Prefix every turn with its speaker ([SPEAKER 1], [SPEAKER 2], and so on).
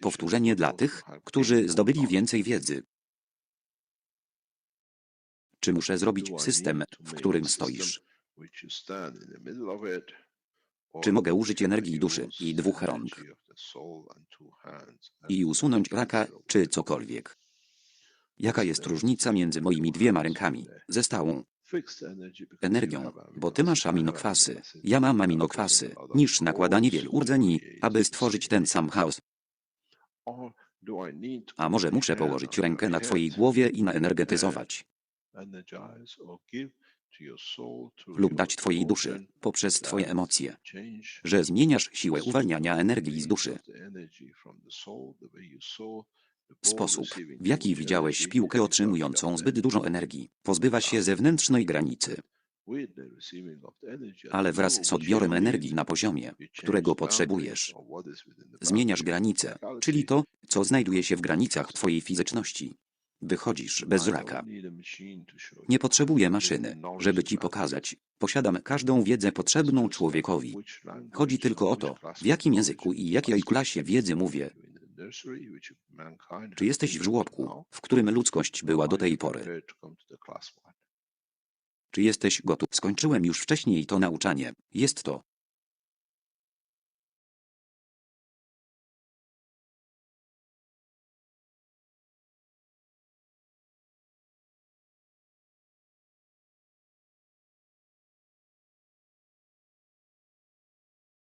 [SPEAKER 1] Powtórzenie dla tych, którzy zdobyli więcej wiedzy. Czy muszę zrobić system, w którym stoisz? Czy mogę użyć energii duszy i dwóch rąk i usunąć raka, czy cokolwiek? Jaka jest różnica między moimi dwiema rękami, ze stałą energią, bo ty masz aminokwasy, ja mam aminokwasy, niż nakładanie wielu rdzeni, aby stworzyć ten sam chaos. A może muszę położyć rękę na twojej głowie i naenergetyzować, lub dać twojej duszy, poprzez twoje emocje, że zmieniasz siłę uwalniania energii z duszy. Sposób, w jaki widziałeś piłkę otrzymującą zbyt dużo energii, pozbywa się zewnętrznej granicy, ale wraz z odbiorem energii na poziomie, którego potrzebujesz, zmieniasz granice, czyli to, co znajduje się w granicach twojej fizyczności. Wychodzisz bez raka. Nie potrzebuję maszyny, żeby ci pokazać. Posiadam każdą wiedzę potrzebną człowiekowi. Chodzi tylko o to, w jakim języku i jakiej klasie wiedzy mówię. Czy jesteś w żłobku, w którym ludzkość była do tej pory? Czy jesteś gotów? Skończyłem już wcześniej to nauczanie. Jest to,